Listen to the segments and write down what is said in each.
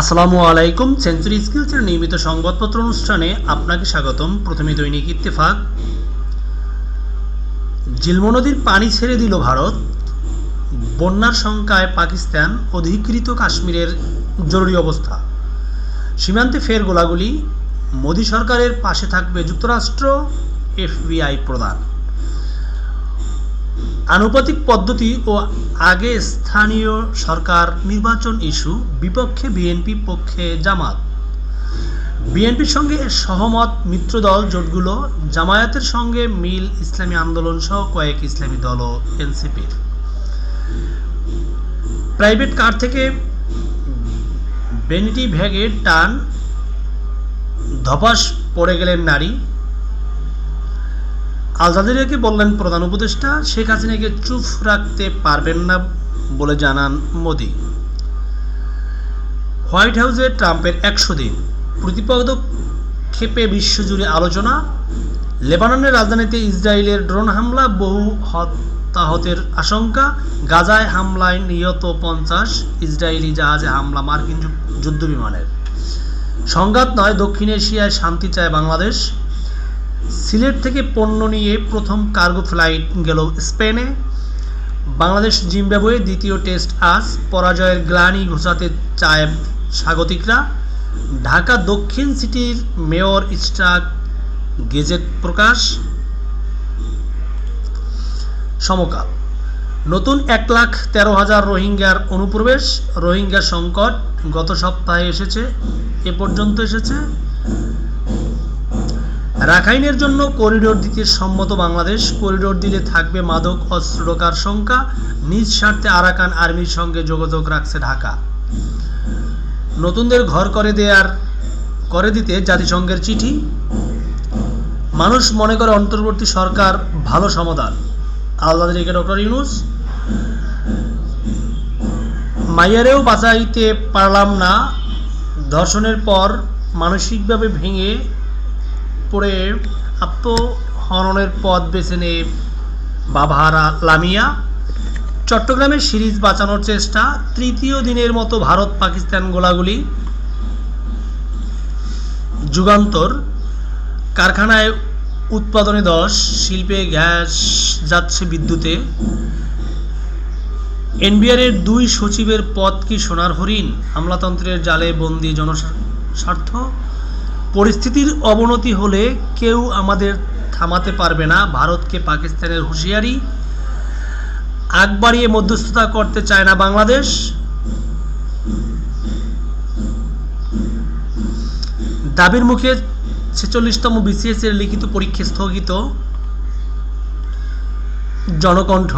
আসসালামু আলাইকুম। সেঞ্চুরি স্কিলসের নিয়মিত সংবাদপত্র অনুষ্ঠানে আপনাকে স্বাগতম। প্রথমে দৈনিক ইত্তেফাক। জিলমো নদীর পানি ছেড়ে দিল ভারত। বন্যার সংখ্যায় পাকিস্তান অধিকৃত কাশ্মীরের জরুরি অবস্থা। সীমান্তে ফের গোলাগুলি। মোদী সরকারের পাশে থাকবে যুক্তরাষ্ট্র। এফবিআই প্রদান আনুপাতিক পদ্ধতি ও আগে স্থানীয় সরকার নির্বাচন ইস্যু, বিপক্ষে বিএনপি পক্ষে জামাত। বিএনপির সঙ্গে সহমত মিত্রদল জোটগুলো, জামায়াতের সঙ্গে মিল ইসলামী আন্দোলন সহ কয়েক ইসলামী দল ও এনসিপির। প্রাইভেট কার থেকে বেনিটি ভ্যাগের টান, ধপাস পড়ে গেলেন নারী। আল জাজিরাকে বললেন প্রধান উপদেষ্টা, শেখ হাসিনাকে চুপ রাখতে পারবেন না, বলে জানান মোদি। হোয়াইট হাউসে ট্রাম্পের একশো দিন। প্রতিপদক্ষেপে বিশ্বজুড়ে আলোচনা। লেবাননের রাজধানীতে ইসরায়েলের ড্রোন হামলা, বহু হতাহতের আশঙ্কা। গাজায় হামলায় নিহত পঞ্চাশ ইসরায়েলি জাহাজে হামলা মার্কিন যুদ্ধবিমানের। সংঘাত নয়, দক্ষিণ এশিয়ায় শান্তি চায় বাংলাদেশ। সিলেট থেকে পণ্য নিয়ে প্রথম কার্গো ফ্লাইট গেল স্পেনে। বাংলাদেশ জিম্বাবুয়ে দ্বিতীয় টেস্ট আজ পরাজয়ের গ্লানি ঘোষাতে চায় স্বাগতিকরা। ঢাকা দক্ষিণ সিটির মেয়র স্টাক গেজেট প্রকাশ। সমকাল। নতুন এক লাখ তেরো হাজার রোহিঙ্গার অনুপ্রবেশ। রোহিঙ্গা সংকট গত সপ্তাহে এসেছে, এ পর্যন্ত এসেছে। রাখাইনের জন্য করিডোর দিতে সম্মত বাংলাদেশ। করিডোর দিলে থাকবে মাদক, অস্ত্র ঢোকার শঙ্কা নিজ স্বার্থে আরাকান আর্মির সঙ্গে যোগাযোগ রাখছে ঢাকা। নতুনদের ঘর করে দেয়ার, করে দিতে জাতিসংঘের চিঠি। মানুষ মনে করে অন্তর্বর্তী সরকার ভালো সমাধান। আল্লাহ রেখে ডক্টর ইউনুস। মাইয়ারেও বাঁচাইতে পারলাম না। ধর্ষণের পর মানসিকভাবে ভেঙে পড়ে আত্মহননের পথ বেছে নেয় বাভারা লামিয়া। চট্টগ্রামের সিরিজ বাঁচানোর চেষ্টা, তৃতীয় দিনের মতো ভারত পাকিস্তান গোলাগুলি। যুগান্তর, কারখানায় উৎপাদনে দশ, শিল্পে গ্যাস যাচ্ছে বিদ্যুতে। এনবিআরের দুই সচিবের পদ কি সোনার হরিণ? আমলাতন্ত্রের জালে বন্দি জনস্বার্থ পরিস্থিতির অবনতি হলে কেউ আমাদের থামাতে পারবে না। ভারতকে পাকিস্তানের হুঁশিয়ারি। আগ বাড়িয়ে মধ্যস্থতা করতে চায় না বাংলাদেশ। দাবির মুখে ছেচল্লিশতম বিসিএস এর লিখিত পরীক্ষা স্থগিত। জনকণ্ঠ।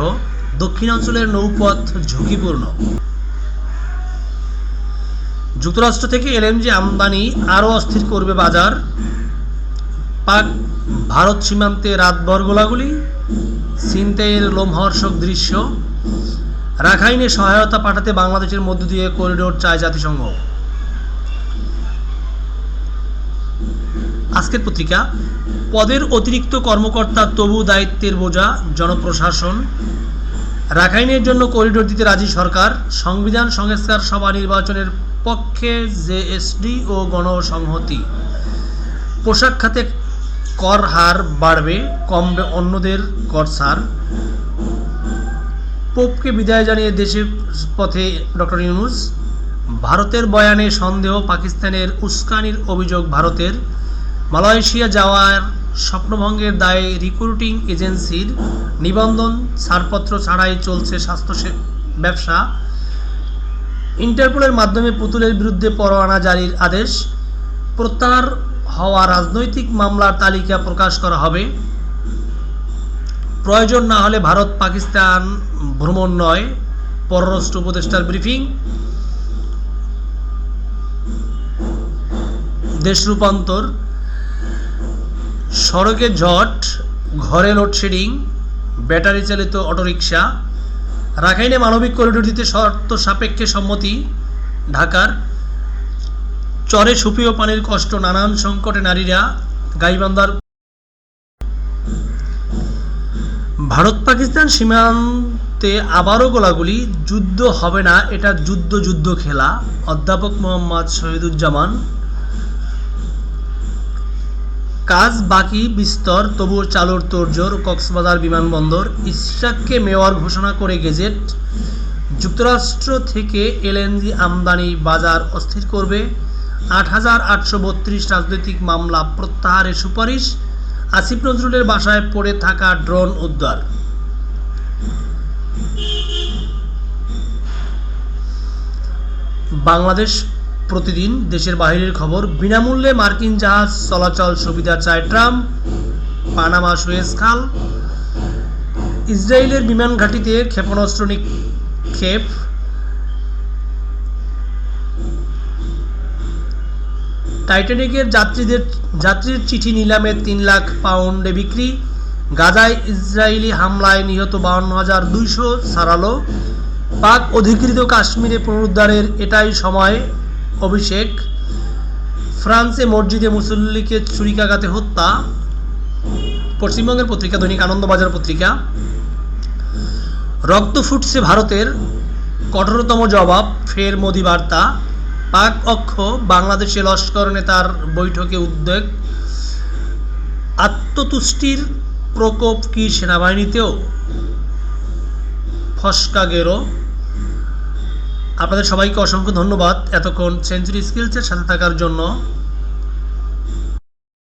দক্ষিণাঞ্চলের নৌপথ ঝুঁকিপূর্ণ। যুক্তরাষ্ট্র থেকে এলএমজি আমদানি আরও অস্থির করবে বাজার। পাক, ভারত সীমান্তে রাতভর গোলাগুলি ছিনতাইয়ের লোমহর্ষক দৃশ্য। রাখাইনে সহায়তা পাঠাতে বাংলাদেশের মধ্য দিয়ে করিডোর চায় জাতিসংঘ। আজকের পত্রিকা, পদের অতিরিক্ত কর্মকর্তা তবু দায়িত্বের বোঝা জনপ্রশাসন। রাখাইনের জন্য করিডোর দিতে রাজি সরকার, সংবিধান সংস্কার সভা নির্বাচনের পক্ষে জেএসডি ও গণসংহতি। পোশাক খাতে কর হার বাড়বে, কমবে অন্যদের কর ছাড়। পোপকে বিদায় জানিয়ে দেশের পথে ডক্টর ইউনুস, ভারতের বয়ানে সন্দেহ পাকিস্তানের উস্কানির অভিযোগ ভারতের। মালয়েশিয়া যাওয়ার স্বপ্নভঙ্গের দায়ে রিক্রুটিং এজেন্সির নিবন্ধন, ছাড়পত্র ছাড়াই চলছে স্বাস্থ্য ব্যবসা। ইন্টারপোলের মাধ্যমে পুতুলের বিরুদ্ধে পরোয়ানা জারির আদেশ। প্রত্যাহার হওয়া রাজনৈতিক মামলার তালিকা প্রকাশ করা হবে। প্রয়োজন না হলে ভারত পাকিস্তান ভ্রমণ নয়, পররাষ্ট্র উপদেষ্টার ব্রিফিং। দেশ রূপান্তর। সড়কে জট, ঘরে লোডশেডিং, ব্যাটারি চালিত অটোরিকশা। রাখাইনে মানবিক করিডোর দিতে শর্ত সাপেক্ষে সম্মতি, ঢাকার চরে সুপেয় পানির কষ্ট, নানান সংকটে নারীরা গাইবান্ধার ভারত পাকিস্তান সীমান্তে আবারও গোলাগুলি, যুদ্ধ হবে না, এটা যুদ্ধ যুদ্ধ খেলা, অধ্যাপক মোহাম্মদ শহীদুজ্জামান কাজ বাকি, বিস্তর, তবুও চালুর তোড়জোড়, কক্সবাজার বিমানবন্দর, ইশরাককে মেয়র ঘোষণা করে গেজেট, যুক্তরাষ্ট্র থেকে এলএনজি আমদানি বাজার অস্থির করবে, আট হাজার আটশো বত্রিশ রাজনৈতিক মামলা প্রত্যাহারের সুপারিশ, আসিফ নজরুলের বাসায় পড়ে থাকা ড্রোন উদ্ধার। বাংলাদেশ প্রতিদিন দেশের বাইরের খবর। বিনামূল্যে মার্কিন জাহাজ চলাচল সুবিধা চায় ট্রাম্প। পানামা সুয়েজ খাল। ইসরায়েলের বিমান ঘাঁটিতে ক্ষেপণাস্ত্র নিক্ষেপ। টাইটানিকের যাত্রীদের যাত্রীর চিঠি নিলামে তিন লাখ পাউন্ডে বিক্রি। গাজায় ইসরায়েলি হামলায় নিহত বাউন্ন হাজার দুইশো সারালো। পাক অধিকৃত কাশ্মীরে পুনরুদ্ধারের এটাই সময়। অভিষেক, ফ্রান্সে মসজিদে মুসল্লিকে ছুরিকাঘাতে হত্যা, পশ্চিমবঙ্গের পত্রিকা দৈনিক আনন্দবাজার পত্রিকা, রক্ত ফুটছে ভারতের, কঠোরতম জবাব, ফের মোদি বার্তা, পাক অক্ষ, বাংলাদেশে লস্কর নেতার বৈঠকে উদ্বেগ, আত্মতুষ্টির প্রকোপ কি সেনাবাহিনীতেও? ফসকা গেরো আপনাদের সবাইকে অসংখ্য ধন্যবাদ এতক্ষণ সেঞ্চুরি স্কিলসের সাথে থাকার জন্য।